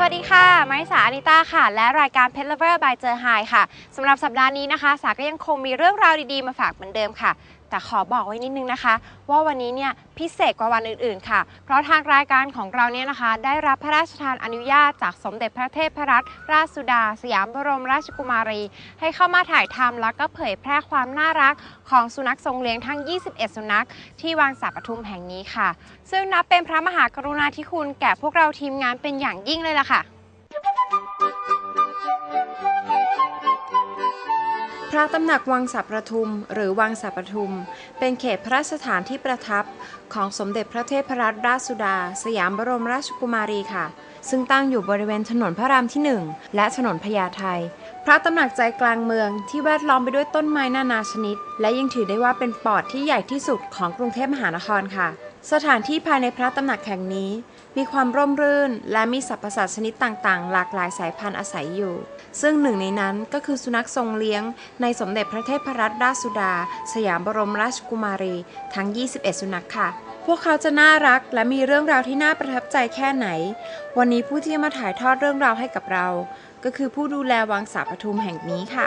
สวัสดีค่ะ ไม้สาอนิต้าค่ะ และรายการ Pet Lover by เจอไฮค่ะสำหรับสัปดาห์นี้นะคะ สาก็ยังคงมีเรื่องราวดีๆ มาฝากเหมือนเดิมค่ะ แต่ขอบอกไว้นิดนึงนะคะ ว่าวันนี้เนี่ยพิเศษกว่าวันอื่นๆ ค่ะ เพราะทางรายการของเราเนี่ยนะคะ ได้รับพระราชทานอนุญาตจากสมเด็จพระเทพรัตนราชสุดา สยามบรมราชกุมารี ให้เข้ามาถ่ายทำแล้วก็เผยแพร่ความน่ารักของสุนัขทรงเลี้ยงทั้ง 21 สุนัข ที่วางสาปทุมแห่งนี้ค่ะ ซึ่งนับเป็นพระมหากรุณาธิคุณแก่พวกเราทีมงานเป็นอย่างยิ่งเลยล่ะค่ะ พระตำหนักวังสัปประทุม หรือวังสัปประทุม เป็นเขตพระราชฐานที่ประทับ ของสมเด็จพระเทพรัตนราชสุดา สยามบรมราชกุมารีค่ะ ซึ่งตั้งอยู่บริเวณถนนพระรามที่ 1 และถนนพญาไทพระตำหนักใจกลางเมืองที่แวดล้อมไปด้วยต้นไม้นานาชนิด และยังถือได้ว่าเป็นปอดที่ใหญ่ที่สุดของกรุงเทพมหานครค่ะ สถานที่ภายในพระตำหนักแห่งนี้ มีความร่มรื่น และมีสรรพสัตว์ชนิดต่างๆ หลากหลายสายพันธุ์อาศัยอยู่ ซึ่งหนึ่งในนั้นก็คือสุนัขทรงเลี้ยง ในสมเด็จพระเทพรัตนราชสุดา สยามบรมราชกุมารี ทั้ง 21 สุนัขค่ะ พวกเขาจะน่ารักและมีเรื่องราวที่น่าประทับใจแค่ไหน วันนี้ผู้ที่จะมาถ่ายทอดเรื่องราวให้กับเรา ก็คือผู้ดูแลวังสาปทุมแห่งนี้ค่ะ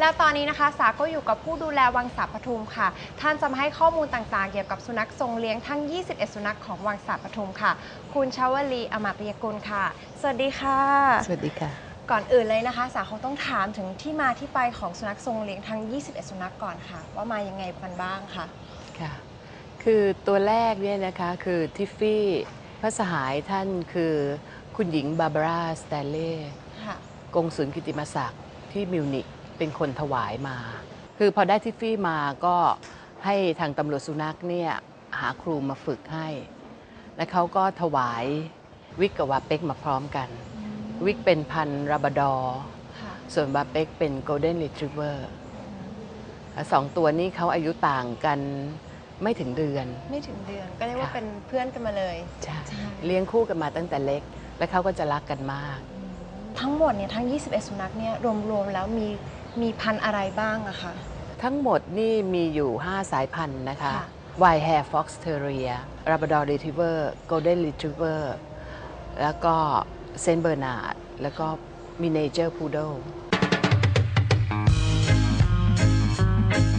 แล้วตอนนี้นะคะสาก็อยู่กับผู้ดูแลวังสาปทุมค่ะ ท่านจะมาให้ข้อมูลต่างๆ เกี่ยวกับสุนัขทรงเลี้ยงทั้ง 21 สุนัขของวังสาปทุมค่ะ คุณชาวลีอมาตยกุลค่ะ สวัสดีค่ะ สวัสดีค่ะ ก่อนอื่นเลยนะคะ สาคงต้องถามถึงที่มาที่ไปของสุนัขทรงเลี้ยงทั้ง 21 สุนัขก่อนค่ะ ว่ามายังไงกันบ้างค่ะค่ะ คือตัวแรกเนี่ยนะคะคือทิฟฟี่พระสหายท่านคือคุณหญิงบาบาร่าสแตนเล่ค่ะกงสุลกิติมศักดิ์ที่มิวนิก เป็นคนถวายมา คือพอได้ทิฟฟี่มาก็ให้ทางตำรวจสุนัขเนี่ยหาครูมาฝึกให้ และเขาก็ถวายวิกกับวาเป็กมาพร้อมกัน วิกเป็นพันธุ์ราบราดอร์ค่ะส่วนวาเป็กเป็นโกลเด้นรีทรีเวอร์สองตัวนี้เขาอายุต่างกันไม่ถึงเดือน ไม่ถึงเดือนก็เรียกว่าค่ะเป็นเพื่อนกันมาเลยใช่ใช่เลี้ยงคู่กันมาตั้งแต่เล็ก และเขาก็จะรักกันมาก ทั้งหมดเนี่ยทั้ง 21 สุนัขเนี่ยรวมๆแล้วมี มีพันธุ์อะไรบ้างอะคะ ทั้งหมดนี่มีอยู่ 5 สายพันธุ์นะคะ ค่ะ White Hair Fox Terrier Labrador Retriever Golden Retriever แล้วก็เซนเบอร์นาร์ดแล้วก็ Miniature Poodle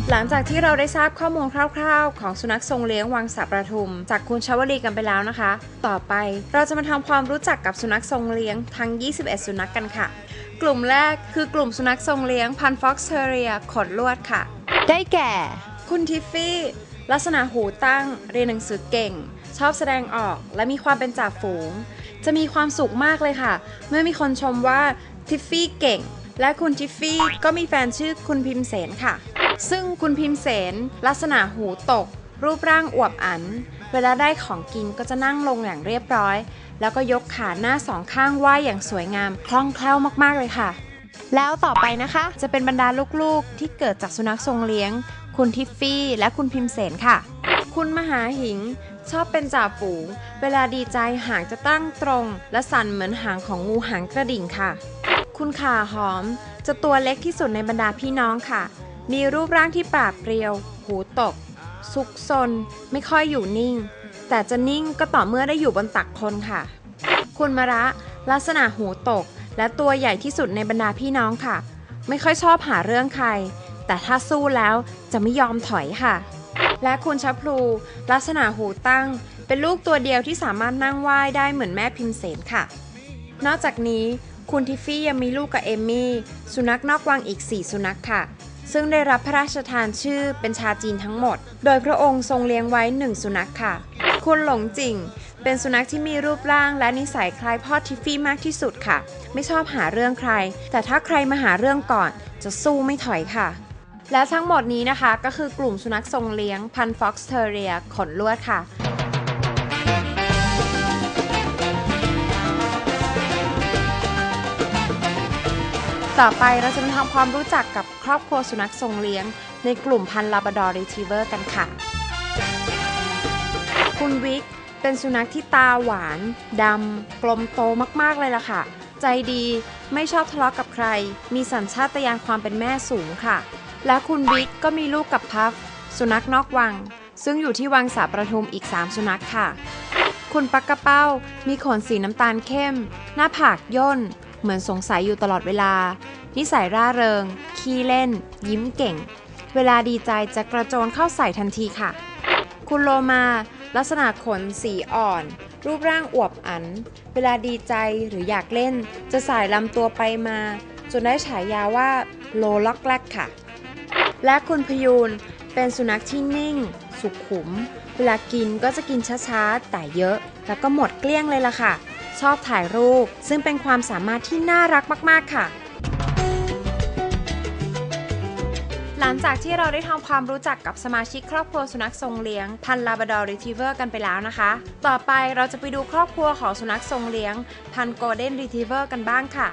หลังจากที่เราได้ทราบข้อมูลคร่าวๆ ของสุนัขทรงเลี้ยงวังสัปประทุม จากคุณชาวลีกันไปแล้วนะคะ ต่อไปเราจะมาทำความรู้จักกับสุนัขทรงเลี้ยงทั้ง 21 สุนัขกันค่ะ กลุ่มแรกคือกลุ่มสุนัขทรงเลี้ยงพันฟ็อกซ์เทเรียขนลวดค่ะ ได้แก่ คุณทิฟฟี่ ลักษณะหูตั้ง เรียนหนังสือเก่ง ชอบแสดงออกและมีความเป็นจ่าฝูง จะมีความสุขมากเลยค่ะ เมื่อมีคนชมว่าทิฟฟี่เก่ง และคุณทิฟฟี่ก็มีแฟนชื่อคุณพิมเสนค่ะ ซึ่งคุณพิมเสนลักษณะหูตก รูปร่างอวบอัน เวลาได้ของกินก็จะนั่งลงอย่างเรียบร้อย แล้วก็ยกขาหน้าสองข้างไหวอย่างสวยงามคล่องแคล่วมากๆเลยค่ะ แล้วต่อไปนะคะจะเป็นบรรดาลูกๆ ที่เกิดจากสุนัขทรงเลี้ยง คุณทิฟฟี่และคุณพิมเสนค่ะ คุณมหาหิงชอบเป็นจ่าฝูง เวลาดีใจหางจะตั้งตรง และสั่นเหมือนหางของงูหางกระดิ่งค่ะ คุณขาหอมจะตัวเล็กที่สุดในบรรดาพี่น้องค่ะ มีรูปร่างที่ปราบเปรียว หูตก ซุกซน ไม่ค่อยอยู่นิ่ง แต่จะนิ่งก็ต่อเมื่อได้อยู่บนตักคนค่ะ คุณมะระ ลักษณะหูตก และตัวใหญ่ที่สุดในบรรดาพี่น้องค่ะ ไม่ค่อยชอบหาเรื่องใคร แต่ถ้าสู้แล้วจะไม่ยอมถอยค่ะ และคุณชัพลู ลักษณะหูตั้ง เป็นลูกตัวเดียวที่สามารถนั่งไหว้ได้เหมือนแม่พิมเสนค่ะ นอกจากนี้คุณทิฟฟี่ยังมีลูกกับเอมมี่ สุนัขนอกวังอีก 4 สุนัขค่ะ ซึ่งได้รับพระราชทานชื่อเป็นชาจีนทั้งหมด โดยพระองค์ทรงเลี้ยงไว้1สุนัขค่ะ คุณหลงจิงเป็นสุนัขที่มีรูปร่างและนิสัยคล้ายพ่อทิฟฟี่มากที่สุดค่ะ ไม่ชอบหาเรื่องใคร แต่ถ้าใครมาหาเรื่องก่อน จะสู้ไม่ถอยค่ะ และทั้งหมดนี้นะคะก็คือกลุ่มสุนัขทรงเลี้ยงพันฟ็อกซ์เทเรียขนลวดค่ะต่อไปเราจะมาทำความรู้จักกับครอบครัวสุนัขทรงเลี้ยง ในกลุ่มพันลาบราดอร์รีทรีเวอร์กันค่ะ คุณวิกเป็นสุนัขที่ตาหวานดำกลมโตมากๆเลยล่ะค่ะ ใจดีไม่ชอบทะเลาะกับใคร มีสัญชาตญาณความเป็นแม่สูงค่ะ และคุณวิกก็มีลูกกับพัฟสุนัขนอกวัง ซึ่งอยู่ที่วังสาประทุมอีก 3 สุนัขค่ะ คุณปักกระเป้า มีขนสีน้ำตาลเข้ม หน้าผากย่น เหมือนสงสัยอยู่ตลอดเวลา นิสัยร่าเริง ขี้เล่น ยิ้มเก่ง เวลาดีใจจะกระโจนเข้าใส่ทันทีค่ะ คุณโลมา ลักษณะขนสีอ่อน รูปร่างอวบอัน เวลาดีใจหรืออยากเล่น จะสายลำตัวไปมา จนได้ฉายาว่าโลล็อกแรกค่ะ และคุณพยูนเป็นสุนัขที่นิ่ง สุขุม เวลากินก็จะกินช้าๆ แต่เยอะ แล้วก็หมดเกลี้ยงเลยล่ะค่ะ ชอบถ่ายรูป ซึ่งเป็นความสามารถที่น่ารักมากๆค่ะ หลังจากที่เราได้ทำความรู้จักกับสมาชิกครอบครัวสุนัขทรงเลี้ยงพันลาบดอร์รีท i เวอร์กันไปแล้วนะคะ ต่อไปเราจะไปดูครอบครัวของสุนัขทรงเลี้ยง พันโกลเด้นรีท i เวอร์กันบ้างค่ะ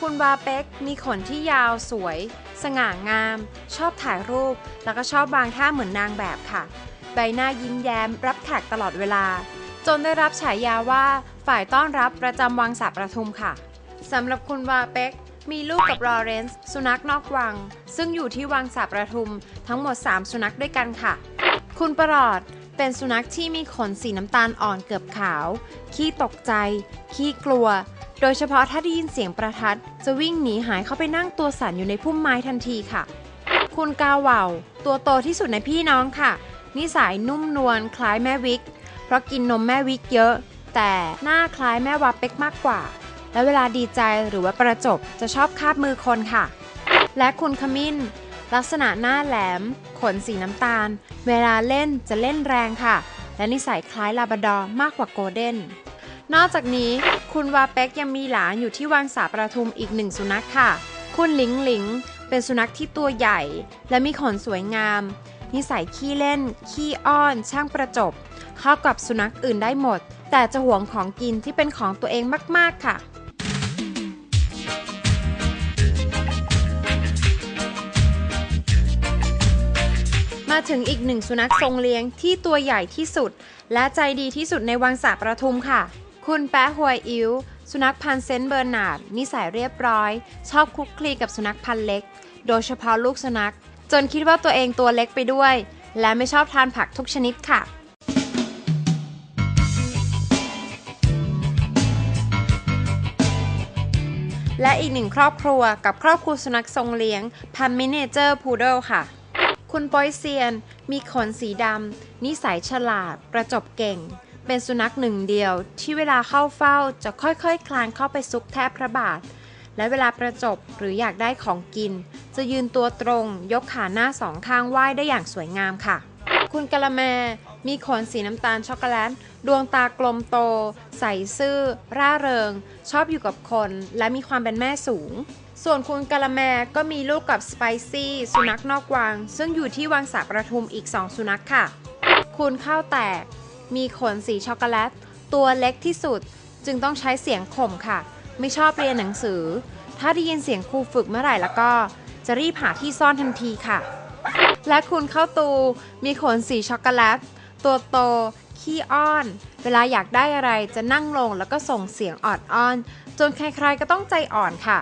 คุณวาเป็กมีขนที่ยาวสวย สง่างาม ชอบถ่ายรูป แล้วก็ชอบวางท่าเหมือนนางแบบค่ะ ใบหน้ายิ้มแย้ม รับแขกตลอดเวลา จนได้รับฉายาว่าฝ่ายต้อนรับประจำวังสาประทุมค่ะสำหรับคุณวาเป็ก มีลูกกับลอเรนซ์สุนัขนอกวัง ซึ่งอยู่ที่วังสาประทุมทั้งหมด 3 สุนัขด้วยกันค่ะ คุณประหลอดเป็นสุนัขที่มีขนสีน้ำตาลอ่อนเกือบขาว ขี้ตกใจ ขี้กลัว โดยเฉพาะถ้าได้ยินเสียงประทัด จะวิ่งหนีหายเข้าไปนั่งตัวสั่นอยู่ในพุ่มไม้ทันทีค่ะ คุณกาเวาตัวโตที่สุดในพี่น้องค่ะ นิสัยนุ่มนวลคล้ายแม่วิก เพราะกินนมแม่วิกเยอะ แต่หน้าคล้ายแม่วาเป็กมากกว่า และเวลาดีใจหรือว่าประจบจะชอบคาบมือคนค่ะ และคุณขมิ้น ลักษณะหน้าแหลม ขนสีน้ำตาล เวลาเล่นจะเล่นแรงค่ะ และนิสัยคล้ายลาบราดอ์มากกว่าโกลเด้น นอกจากนี้คุณวาเป็กยังมีหลานอยู่ที่วังสาประทุมอีกหนึ่งสุนัขค่ะ คุณหลิงหลิงเป็นสุนัขที่ตัวใหญ่ และมีขนสวยงาม นิสัยขี้เล่น ขี้อ้อน ช่างประจบ เข้ากับสุนัขอื่นได้หมด แต่จะหวงของกินที่เป็นของตัวเองมาก ๆ ค่ะ มาถึงอีกหนึ่งสุนัขทรงเลี้ยงที่ตัวใหญ่ที่สุด และใจดีที่สุดในวังสาประทุมค่ะ คุณแปะฮวยอิวสุนัขพันธ์เซนเบอร์นาร์ดนิสัยเรียบร้อย ชอบคลุกคลีกับสุนัขพันธ์เล็ก โดยเฉพาะลูกสุนัข จนคิดว่าตัวเองตัวเล็กไปด้วย และไม่ชอบทานผักทุกชนิดค่ะและอีกหนึ่งครอบครัวกับครอบครัวสุนัขทรงเลี้ยงพันมิเนเจอร์พูด d ค่ะ คุณปอยเซียน มีขนสีดำ นิสัยฉลาด ประจบเก่ง เป็นสุนัขหนึ่งเดียว ที่เวลาเข้าเฝ้าจะค่อยๆคคลานเข้าไปซุกแทบพระบาท และเวลาประจบหรืออยากได้ของกิน จะยืนตัวตรง ยกขาหน้าสองข้างไหว้ได้อย่างสวยงามค่ะ คุณกะละแม มีขนสีน้ำตาลช็อกโกแลต ดวงตากลมโต ใสซื่อ ร่าเริง ชอบอยู่กับคน และมีความเป็นแม่สูง ส่วนคุณกะละแมก็มีลูกกับสไปซี่สุนัขนอกวัง ซึ่งอยู่ที่วังสาประทุมอีก 2 สุนัขค่ะ คุณข้าวแตก มีขนสีช็อกโกแลต ตัวเล็กที่สุด จึงต้องใช้เสียงข่มค่ะ ไม่ชอบเรียนหนังสือ ถ้าได้ยินเสียงครูฝึกเมื่อไหร่แล้วก็ จะรีบหาที่ซ่อนทันทีค่ะ และคุณเข้าตู มีขนสีช็อกโกแลต ตัวโตขี้อ้อน เวลาอยากได้อะไรจะนั่งลงแล้วก็ส่งเสียงออดอ้อน จนใครๆก็ต้องใจอ่อนค่ะ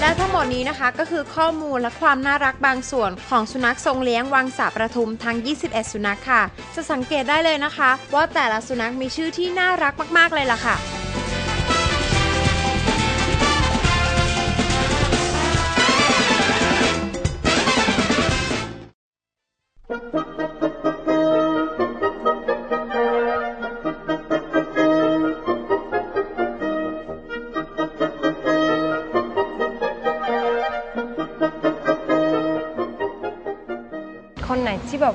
และทั้งหมดนี้นะคะก็คือข้อมูลและความน่ารักบางส่วนของสุนัขทรงเลี้ยงวังสาประทุมทั้ง 21 สุนัขค่ะ จะสังเกตได้เลยนะคะ ว่าแต่ละสุนัขมีชื่อที่น่ารักมากๆเลยล่ะค่ะ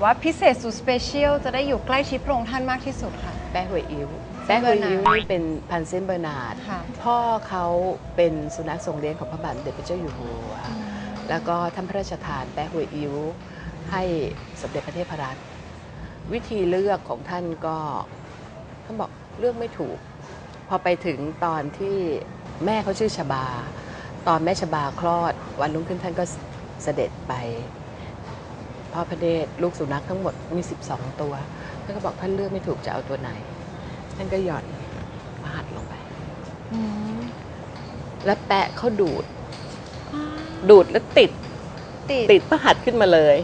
ว่าพิเศษสุดสเปเชียลจะได้อยู่ใกล้ชิดพระองค์ท่านมากที่สุดค่ะ แปะหวยอิ๋วเซแปะนต์หเบอวร์ยนาร์ดอิ๋วนี่เป็นพันธุ์เซนต์เบอร์นาร์ดค่ะ พ่อเขาเป็นสุนัขทรงเลี้ยงของพระบาทสมเด็จพระเจ้าอยู่หัว แล้วก็ท่านพระราชทานแปะหวยอิ๋วให้สมเด็จพระเทพรัตน์วิธีเลือกของท่านก็ท่านบอกเลือกไม่ถูก พอไปถึงตอนที่แม่เขาชื่อชบา ตอนแม่ชบาคลอด วันรุ่งขึ้นท่านก็เสด็จไป พ่อพระเนตรลูกสุนัขทั้งหมดมี 12 ตัวท่านก็บอกท่านเลือกไม่ถูกจะเอาตัวไหน ท่านก็หย่อนพระหัตถ์ลงไปอืมแล้วแปะเขาดูด ดูดแล้วติด ติดติดพระหัตถ์ขึ้นมาเลย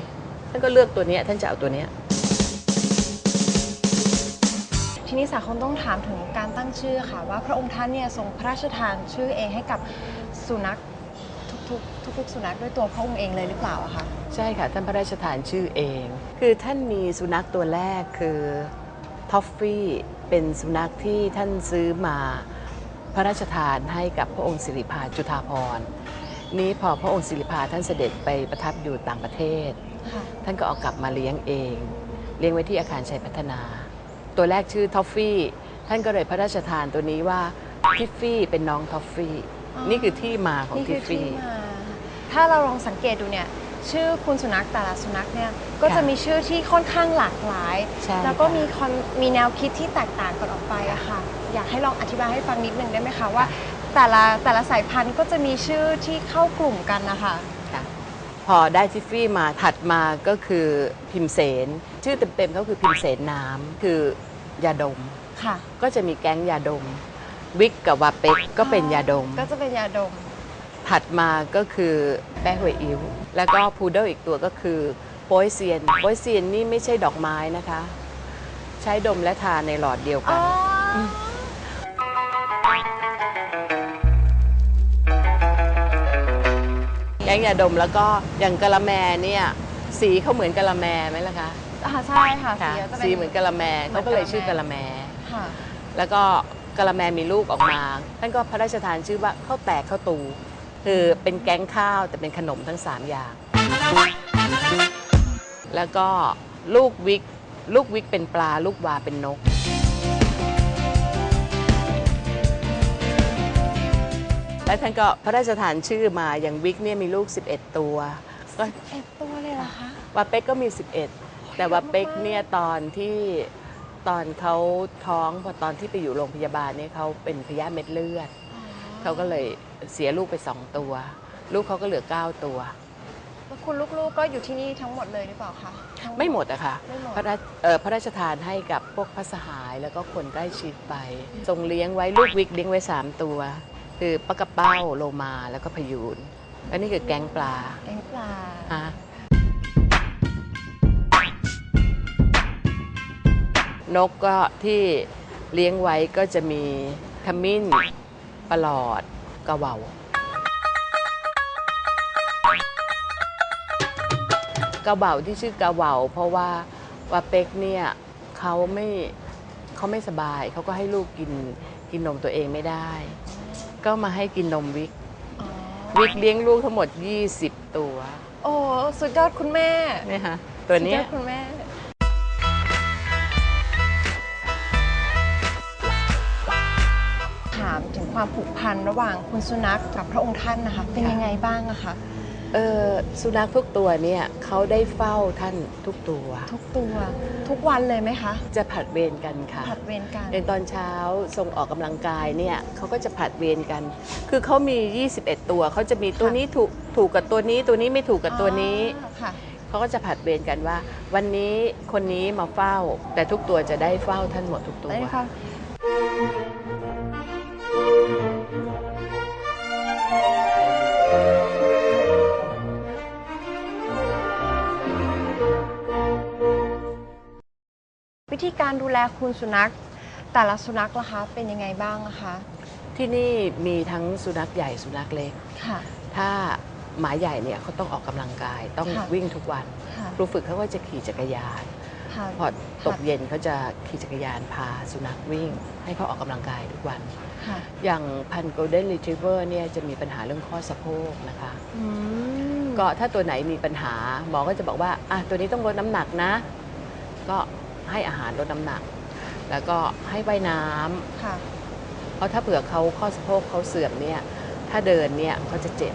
ท่านก็เลือกตัวเนี้ยท่านจะเอาตัวเนี้ยทีนี้สาคงต้องถามถึงการตั้งชื่อค่ะ ว่าพระองค์ท่านเนี่ยทรงพระราชทานชื่อเองให้กับสุนัข ทุกๆทุกๆสุนัขด้วยตัวพระองค์เองเลยหรือเปล่าอะคะใช่ค่ะ ท่านพระราชทานชื่อเอง คือท่านมีสุนัขตัวแรกคือทอฟฟี่เป็นสุนัขที่ท่านซื้อมาพระราชทานให้กับพระองค์สิริพาจุฑาภรณ์นี้พอพระองค์สิริพาท่านเสด็จไปประทับอยู่ต่างประเทศ ค่ะท่านก็เอากลับมาเลี้ยงเอง เลี้ยงไว้ที่อาคารชัยพัฒนา ตัวแรกชื่อทอฟฟี่ ท่านก็เลยพระราชทานตัวนี้ว่าทิฟฟี่เป็นน้องทอฟฟี่อ๋อนี่คือที่มาของนี่ทิคืฟอที่ฟี่ มา ถ้าเราลองสังเกตดูเนี่ยชื่อคุณสุนัขแต่ละสุนัขเนี่ยก็จะค่ะมีชื่อที่ค่อนข้างหลากหลาย ใช่แล้วก็ค่ะ มีคอนมีแนวคิดที่แตกต่างกันออกไปอะค่ะ อยากให้ลองอธิบายให้ฟังนิดนึงได้ไหมคะว่า แต่ละแต่ละสายพันธุ์ก็จะมีชื่อที่เข้ากลุ่มกันนะคะค่ะพอได้ทิฟฟี่มาถัดมาก็คือพิมเสน ชื่อเต็มๆเขาคือพิมเสนน้ำคือยาดม ค่ะ ก็จะมีแก๊งยาดม วิกกับวาเป็กก็เป็นยาดม ก็จะเป็นยาดม ถัดมาก็คือแป้หวยอิวแล้วก็พูเดิลอีกตัวก็คือโปยเซียนโปยเซียนนี่ไม่ใช่ดอกไม้นะคะ ใช้ดมและทาในหลอดเดียวกันแก๊งยาดมแล้วก็อย่างกะละแมเนี่ยสีเขาเหมือนกะละแมไหมล่ะคะอ่าใช่ค่ะค่ะสีจะเป็นสีเหมือนกะละแมเขาก็เลยชื่อกะละแม ค่ะ แล้วก็กะละแมมีลูกออกมา ท่านก็พระราชทานชื่อว่าข้าวแตกข้าวตู คือเป็นแก๊งข้าวแต่เป็นขนมทั้ง 3 อย่าง แล้วก็ลูกวิก ลูกวิกเป็นปลา ลูกวาเป็นนก และท่านก็พระราชทานชื่อมาอย่างวิกเนี่ยมีลูก 11 ตัว ก็เอ็ดตัวเลยเหรอคะวาเป็กก็มี 11 แต่วาเป็กเนี่ยตอนที่ตอนเขาท้องพอตอนที่ไปอยู่โรงพยาบาลเนี่ยเขาเป็นพยาธิเม็ดเลือด เขาก็เลยเสียลูกไปสองตัว ลูกเขาก็เหลือ 9 ตัว แล้วคุณลูกๆก็อยู่ที่นี่ทั้งหมดเลยหรือเปล่าคะทั้ง ไม่หมดอะค่ะไม่หมด พระราชเอ่อพระราชทานให้กับพวกพระสหายแล้วก็คนใกล้ชิดไปทรงเลี้ยงไว้ลูกวิกเลี้ยงไว้ 3 ตัว คือปลากระเป้าโลมาแล้วก็พยูนและนี่คือแก๊งปลาแกงปลา ฮะนกก็ที่เลี้ยงไว้ก็จะมีขมิ้น ปลอดกระเหว่ากระเหว่าที่ชื่อกระเหว่าเพราะว่าว่าเป็กเนี่ยเขาไม่เขาไม่สบาย เขาก็ให้ลูกกินกินนมตัวเองไม่ได้ ก็มาให้กินนมวิกอ๋อวิกเลี้ยงลูกทั้งหมด 20 ตัว โอ้ สุดยอดคุณแม่เนี่ยฮะตัวเนี้สุยดยอดคุณแม่ ความผูกพันระหว่างคุณสุนัขกับพระองค์ท่านนะคะ เป็นยังไงบ้างอะคะเออสุนัขทุกตัวเนี่ยเขาได้เฝ้าท่านทุกตัว ทุกตัว ทุกวันเลยไหมคะ จะผลัดเวรกันค่ะผัดเวรกันอย่างตอนเช้าทรงออกกำลังกายเนี่ยเขาก็จะผลัดเวรกัน คือเขามี 21 ตัวเขาจะมีตัวนี้ถูกถูกกับตัวนี้ ตัวนี้ไม่ถูกกับตัวนี้อ๋อค่ะเขาก็จะผลัดเวรกันว่า วันนี้คนนี้มาเฝ้า แต่ทุกตัวจะได้เฝ้าท่านหมดทุกตัวได้ค่ะวิ แลคุณสุนัข แต่ละสุนัขล่ะคะ เป็นยังไงบ้างอะคะ ที่นี่มีทั้งสุนัขใหญ่สุนัขเล็ก ค่ะ ถ้าหมาใหญ่เนี่ยเขาต้องออกกำลังกาย ต้องค่ะ วิ่งทุกวัน ค่ะ ครูฝึกเขาก็จะขี่จักรยาน ค่ะ พอตกเย็นเขาจะขี่จักรยานพาสุนัขวิ่ง ให้เขาออกกำลังกายทุกวัน ค่ะอย่างพัน Golden Retriever เนี่ยจะมีปัญหาเรื่องข้อสะโพกนะคะ อืมก็ถ้าตัวไหนมีปัญหาหมอก็จะบอกว่าอะตัวนี้ต้องลดน้ำหนักนะ ก็ ให้อาหารลดน้ำหนัก แล้วก็ให้ว่ายน้ำค่ะเพราะถ้าเผื่อเขาข้อสะโพกเขาเสื่อมเนี่ยถ้าเดินเนี่ยเขาจะเจ็บ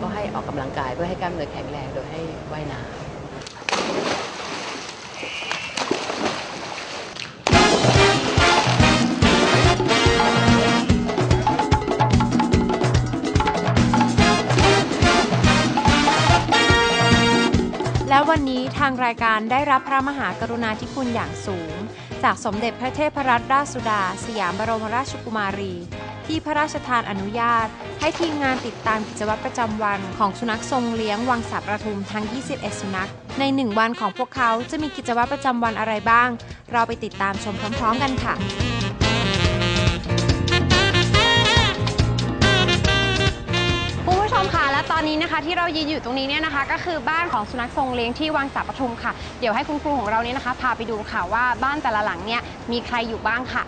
ก็ให้ออกกำลังกายเพื่อให้กล้ามเนื้อแข็งแรงโดยให้ว่ายน้ำางรายการได้รับพระมหากรุณาธิคุณอย่างสูง จากสมเด็จพระเทพรัตนราชสุดา สยามบรมราชกุมารี ที่พระราชทานอนุญาต ให้ทีมงานติดตามกิจวัตรประจำวันของสุนัขทรงเลี้ยงวังสาประทุมทั้ง 21 สุนัข ใน 1 วันของพวกเขาจะมีกิจวัตรประจำวันอะไรบ้าง เราไปติดตามชมพร้อม ๆ กันค่ะ อนนี้นะคะที่เรายืนอยู่ตรงนี้เนี่ยนะคะ ก็คือบ้านของสุนัขทรงเลี้ยงที่วังสาปทุมค่ะ เดี๋ยวให้คุณครูของเราเนี่ยนะคะ พาไปดูค่ะว่าบ้านแต่ละหลังเนี่ยมีใครอยู่บ้างค่ะ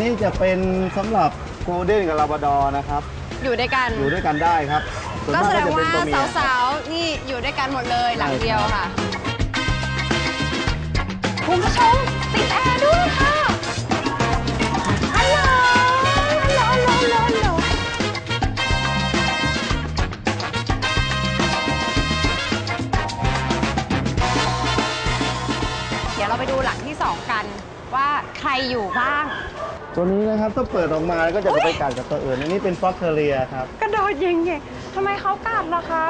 นี่จะเป็นสำหรับโกลเด้นกับลาบราดอร์นะครับ อยู่ด้วยกัน อยู่ด้วยกันได้ครับส่วนก็มากแสดก็งจะเป็นว่าตัวเมียสาวๆนี่อยู่ด้วยกันหมดเลยหลังเดียวค่ะคุณผู้ชมติดแอร์ด้วยค่ะ ยวเราไปดูหลังที่สองกันว่าใครอยู่บ้าง ตัวนี้นะครับถ้าเปิดออกมาก็จะไปกัดกับตัวอื่นอันนี้เป็นฟ็อกเทเรียครับ กระโดดยิงเงทำไมเขากัดล่ะคะ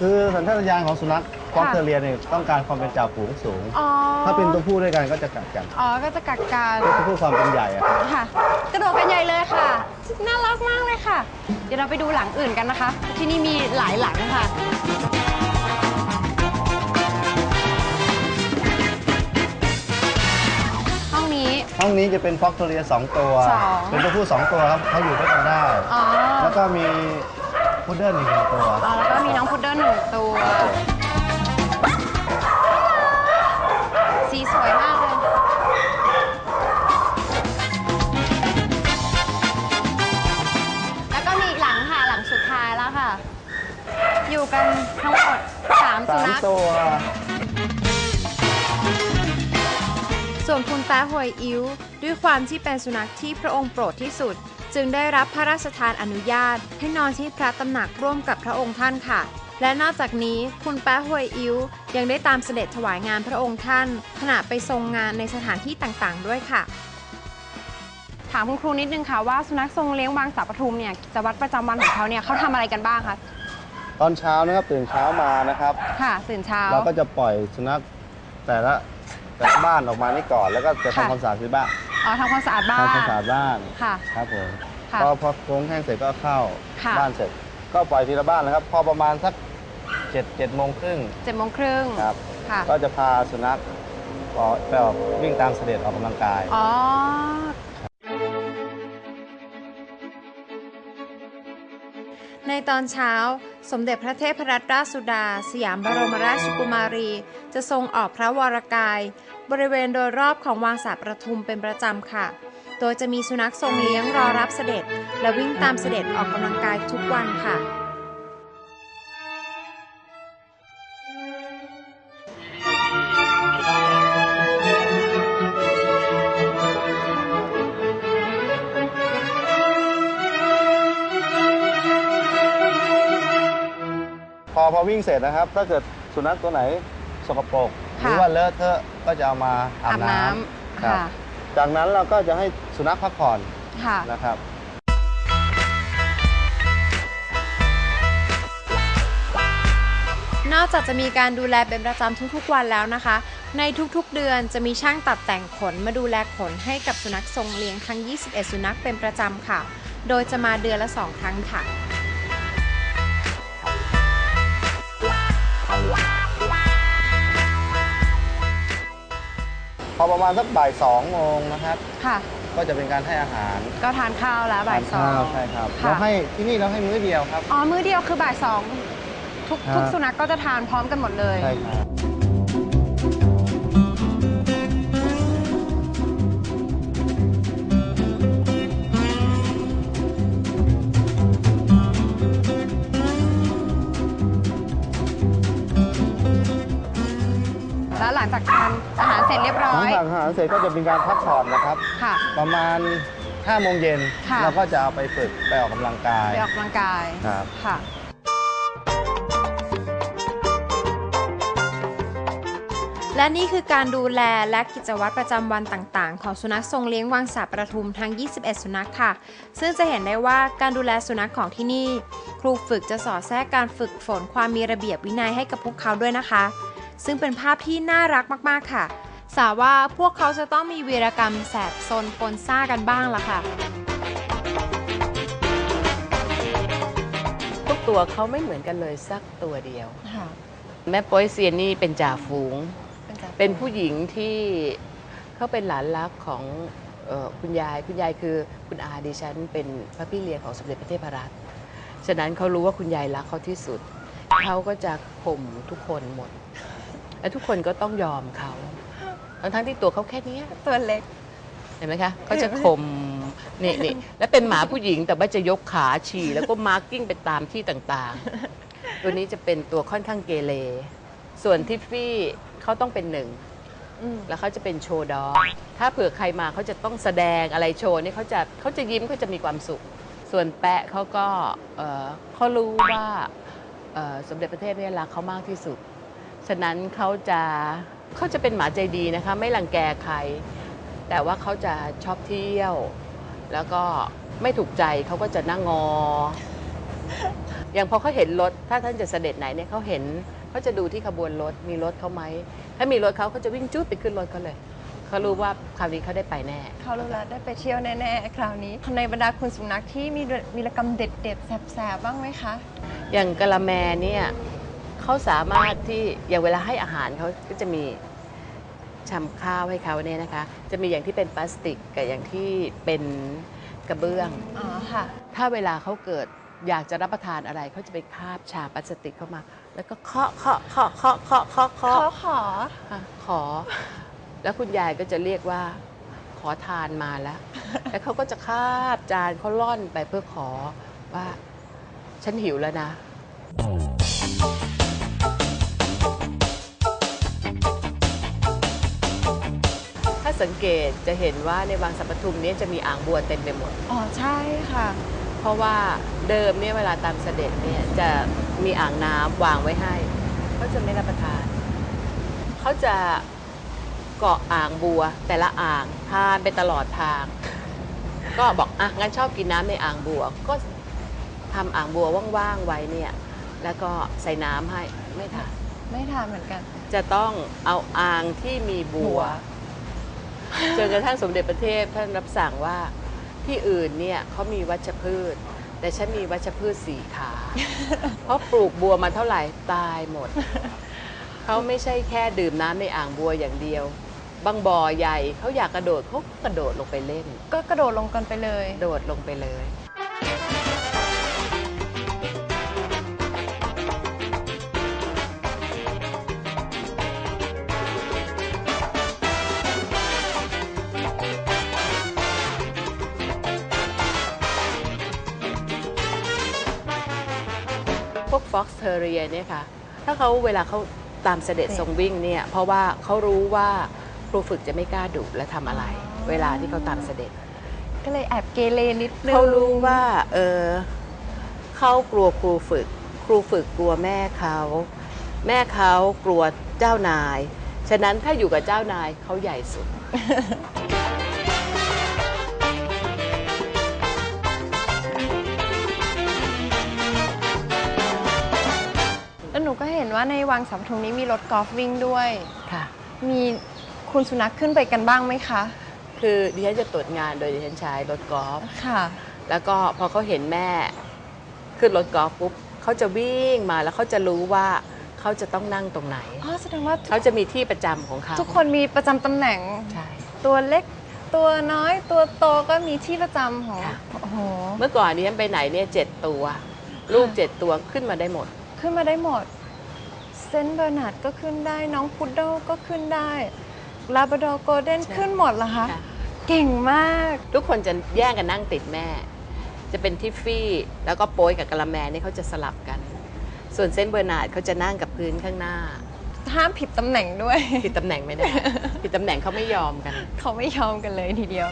คือสัญชาตญาณของสุนัขฟ็อกเทเรียเนี่ยต้องการความเป็นจ่าฝูงสูงอ๋อถ้าเป็นตัวผู้ด้วยกันก็จะกัดกัน อ๋อ ก็จะกัดกันตัวผู้ความเป็นใหญ่อะครับค่ะ กระโดดกันใหญ่เลยค่ะ น่ารักมากเลยค่ะ เดี๋ยวเราไปดูหลังอื่นกันนะคะ ที่นี่มีหลายหลังค่ะ ห้องนี้จะเป็นฟ็อกเทเรียสองตัว สอง เป็นตัวผู้สองตัวครับเขาอยู่ด้วยกันได้ อ๋อแล้วก็มีพุดเดิ้ลอีกหนึ่งตัว อ๋อแล้วก็มีน้องพุดเดิ้ลหนึ่งตัว สีสวยมากเลย แล้วก็มีอีกหลังค่ะ หลังสุดท้ายแล้วค่ะ อยู่กันทั้งหมดสามสุสามนัข ตัว วนคุณแต้หวยอิ้ว ด้วยความที่เป็นสุนัขที่พระองค์โปรดที่สุด จึงได้รับพระราชทานอนุญาต ให้นอนที่พระตำหนักร่วมกับพระองค์ท่านค่ะ และนอกจากนี้คุณแป๊ะหวยอิ้ว ยังได้ตามเสด็จถวายงานพระองค์ท่าน ขณะไปทรงงานในสถานที่ต่างๆ ด้วยค่ะ ถามคุณครูนิดนึงค่ะว่าสุนัขทรงเลี้ยงบางสาปทุมเนี่ยกิจวัตรประจำวันของเขาเนี่ยเขาทำอะไรกันบ้างคะตอนเช้านะครับตื่นเช้ามานะครับ ค่ะตื่นเช้าเราก็จะปล่อยสุนัขแต่ละ แต่ละบ้านออกมานี่ก่อนแล้วก็จะค่ะ ทำความสะอาดที่บ้านอ๋อทำความสะอาดบ้านทำความสะอาดบ้านค่ะ ครับผมค่ะพอพอโค้งแห้งเสร็จก็เข้าค่ะ บ้านเสร็จ ก็ปล่อยทีละบ้านนะครับ พอประมาณสักเจ็ดเจ็ดโมงครึ่งเจ็ดโมงครึ่งครับ ค่ะก็จะพาสุนัขออกไปออกวิ่งตามเสด็จออกกำลังกาย อ๋อ ในตอนเช้า สมเด็จพระเทพรัตนราชสุดา สยามบรมราชกุมารี จะทรงออกพระวรกาย บริเวณโดยรอบของวังสาประทุมเป็นประจำค่ะ โดยจะมีสุนัขทรงเลี้ยงรอรับเสด็จ และวิ่งตามเสด็จออกกำลังกายทุกวันค่ะ พอพอวิ่งเสร็จนะครับ ถ้าเกิดสุนัขตัวไหนสกปรกหค่ะรือว่าเลอะเทอะก็จะเอามาอาอาบบน้น้ำำครับค่ะจากนั้นเราก็จะให้สุนัขพักผ่อนค่ะนะครับนอกจากจะมีการดูแลเป็นประจำทุกๆวันแล้วนะคะ ในทุกๆเดือนจะมีช่างตัดแต่งขนมาดูแลขนให้กับสุนัขทรงเลี้ยงทั้ง 21 สุนัขเป็นประจำค่ะ โดยจะมาเดือนละ 2 ครั้งค่ะ พอประมาณสักบ่ายสองโมงนะครับ ค่ะ ก็จะเป็นการให้อาหารก็ทานข้าวแล้วบ่ายสอทนข้วงใช่ครับค่ะ เราให้ที่นี่เราให้มื้อเดียวครับ อ๋อ มื้อเดียวคือบ่ายสองทุกครับทุกสุนัขก็จะทานพร้อมกันหมดเลย ใช่ครับ แล้วหลังจากทานอาหารเสร็จเรียบร้หอลังย จากอาหารเสร็จก็จะเป็นการพักผ่อนนะครับ ค่ะ ประมาณ5โมงเย็นค่ะ เราก็จะเอาไปฝึกไปออกกำลังกาย ไปออกกำลังกายครับ ค่ะ และนี่คือการดูแลและกิจวัตรประจำวันต่างๆ ของสุนัขทรงเลี้ยงวังสาประทุมทั้ง 21 สุนัขค่ะ ซึ่งจะเห็นได้ว่าการดูแลสุนัขของที่นี่ ครูฝึกจะสอดแทรกการฝึกฝนความมีระเบียบวินัยให้กับพวกเขาด้วยนะคะ ซึ่งเป็นภาพที่น่ารักมากๆค่ะ สาว่าพวกเขาจะต้องมีวีรกรรมแสบซนปนซ่ากันบ้างล่ะค่ะ ทุกตัวเขาไม่เหมือนกันเลยสักตัวเดียว ค่ะแม่โป้ยเซียนนี่เป็นจ่าฝูง เป็นจากเป็นผู้หญิงที่เขาเป็นหลานรักของเออคุณยายคุณยายคือคุณอาดิฉันเป็นพระพี่เลี้ยงของสมเด็จพระเทพรัตน์ฉะนั้นเขารู้ว่าคุณยายรักเขาที่สุดเขาก็จะข่มทุกคนหมด และทุกคนก็ต้องยอมเขาทั้งทั้งๆที่ตัวเขาแค่เนี้ย ตัวเล็ก เห็นไหมคะเขาจะข่มนี่นี่และเป็นหมาผู้หญิงแต่ว่าจะยกขาฉี่แล้วก็มาร์กิ้งไปตามที่ต่างๆ ตัวนี้จะเป็นตัวค่อนข้างเกเร ส่วนทิฟฟี่เขาต้องเป็นหนึ่งอืมแล้วเขาจะเป็นโชว์ด็อกถ้าเผื่อใครมาเขาจะต้องแสดงอะไรโชว์นี่เขาจะเขาจะยิ้มเขาจะมีความสุข ส่วนแปะเขาก็เอ่อเขารู้ว่าเอ่อสมเด็จพระเทพเนี่ยรักเขามากที่สุด ฉะนั้นเขาจะเขาจะเป็นหมาใจดีนะคะ ไม่รังแกใคร แต่ว่าเขาจะชอบเที่ยว แล้วก็ไม่ถูกใจเขาก็จะนั่งงอ อย่างพอเขาเห็นรถ ถ้าท่านจะเสด็จไหนเนี่ยเขาเห็นเขาจะดูที่ขบวนรถมีรถเขาไหม ถ้ามีรถเขาเขาจะวิ่งจุดไปขึ้นรถเขาเลยเขารู้ว่าคราวนี้เขาได้ไปแน่ เขารู้แล้วได้ไปเที่ยวแน่ๆ คราวนี้ในบรรดาคุณสุนัขที่มีวีรกรรมเด็ดๆแสบๆบ้างไหมคะ อย่างกะละแมเนี่ย เขาสามารถที่อย่างเวลาให้อาหารเขาก็จะมีชำข้าวให้เขาเนี่ยนะคะ จะมีอย่างที่เป็นพลาสติกกับอย่างที่เป็นกระเบื้อง อ๋อค่ะ ถ้าเวลาเขาเกิดอยากจะรับประทานอะไรเขาจะไปคาบชาพลาสติกเข้ามา แล้วก็เคาะเคาะเคาะเคาะเคาะเคาะเคาะเขาขอ ค่ะขอ แล้วคุณยายก็จะเรียกว่า ขอทานมาแล้ว แล้วเขาก็จะคาบจานเขาล่อนไปเพื่อขอว่า ฉันหิวแล้วนะ สังเกตจะเห็นว่าในวังสัมปทุมเนี้จะมีอ่างบัวเต็มไปหมด อ๋อใช่ค่ะ เพราะว่าเดิมเนี่ยเวลาตามเสด็จเนี่ยจะมีอ่างน้ำวางไว้ให้เขาจะไม่รับประทาน เขาจะเกาะอ่างบัว แต่ละอ่างทานไปตลอดทาง ก็บอกอะงั้นชอบกินน้ำในอ่างบัว ก็ทำอ่างบัวว่างๆไว้เนี่ย แล้วก็ใส่น้ำให้ไม่ทาน ไม่ทานเหมือนกัน จะต้องเอาอ่างที่มีบัว จนกระทั่งสมเด็จพระเทพท่านรับสั่งว่าที่อื่นเนี่ยเขามีวัชพืช แต่ฉันมีวัชพืชสี่ขา เพราะปลูกบัวมาเท่าไหร่ตายหมด เขาไม่ใช่แค่ดื่มน้ำในอ่างบัวอย่างเดียว บางบ่อใหญ่เขาอยากกระโดดเขาก็กระโดดลงไปเล่น ก็กระโดดลงกันไปเลย โดดลงไปเลย พวก Fox Terrier เนี่ยค่ะถ้าเขาเวลาเขาตามเสด็จทรงวิ่งเนี่ยเพราะว่าเขารู้ว่าครูฝึกจะไม่กล้าดุและทำอะไร เวลาที่เขาตามเสด็จ ก็เลยแอบเกเรนิดนึงเขารู้ว่าเออเขากลัวครูฝึก ครูฝึกกลัวแม่เขาแม่เขากลัวเจ้านาย ฉะนั้นถ้าอยู่กับเจ้านายเขาใหญ่สุด ว่าในวังสัมทุงนี้มีรถกอล์ฟวิ่งด้วย ค่ะ มีคุณสุนัขขึ้นไปกันบ้างไหมคะ คือดิฉันจะตรวจงานโดยดิฉันใช้รถกอล์ฟ ค่ะ แล้วก็พอเขาเห็นแม่ ขึ้นรถกอล์ฟปุ๊บเขาจะวิ่งมาแล้วเขาจะรู้ว่าเขาจะต้องนั่งตรงไหน อ๋อแสดงว่าทุกเขาจะมีที่ประจำของเขาทุกคนมีประจำตำแหน่ง ใช่ ตัวเล็ก ตัวน้อย ตัวโตก็มีที่ประจำของ ค่ะ โอ้โห เมื่อก่อนดิฉันไปไหนเนี่ยเจ็ดตัว ลูกเจ็ดตัวขึ้นมาได้หมด ขึ้นมาได้หมด เซนต์เบอร์นาร์ดก็ขึ้นได้ น้องพุดเดิลก็ขึ้นได้ลาบ r ดอ r โกลเด้นใช่ขึ้นหมดเหรอคะ ค่ะ เก่งมากทุกคนจะแย่งกันนั่งติดแม่ จะเป็นทิฟฟี่ แล้วก็โป้ยกับกะละแมนี่เขาจะสลับกัน ส่วนเซนต์เบอร์นาร์ดเขาจะนั่งกับพื้นข้างหน้า ห้ามผิดตำแหน่งด้วย ผิดตำแหน่งไม่ได้ ผิดตำแหน่งเขาไม่ยอมกัน เขาไม่ยอมกันเลยทีเดียว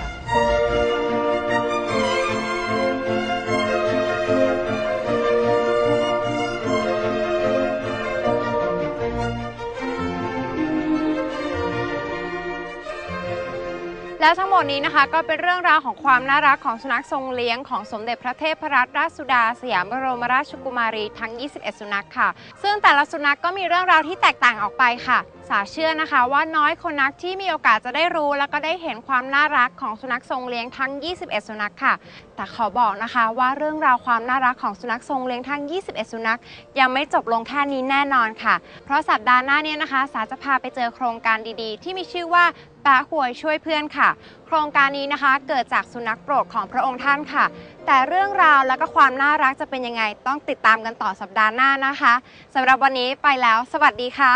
และทั้งหมดนี้นะคะก็เป็นเรื่องราวของความน่ารักของสุนัขทรงเลี้ยงของสมเด็จพระเทพรัตนราชสุดา สยามบรมราชกุมารีทั้ง 21 สุนัขค่ะ ซึ่งแต่ละสุนัขก็มีเรื่องราวที่แตกต่างออกไปค่ะ สาเชื่อนะคะว่าน้อยคนนักที่มีโอกาสจะได้รู้ แล้วก็ได้เห็นความน่ารักของสุนัขทรงเลี้ยงทั้ง 21 สุนัขค่ะ แต่ขอบอกนะคะว่าเรื่องราวความน่ารักของสุนัขทรงเลี้ยงทั้ง 21 สุนัข ยังไม่จบลงแค่นี้แน่นอนค่ะ เพราะสัปดาห์หน้าเนี้นะคะ สาจะพาไปเจอโครงการดีๆ ที่มีชื่อว่า ปะหวยช่วยเพื่อนค่ะ โครงการนี้นะคะเกิดจากสุนัขโปรดของพระองค์ท่านค่ะ แต่เรื่องราวและก็ความน่ารักจะเป็นยังไงต้องติดตามกันต่อสัปดาห์หน้านะคะสำหรับวันนี้ไปแล้ว สวัสดีค่ะ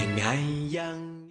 ยังไงยัง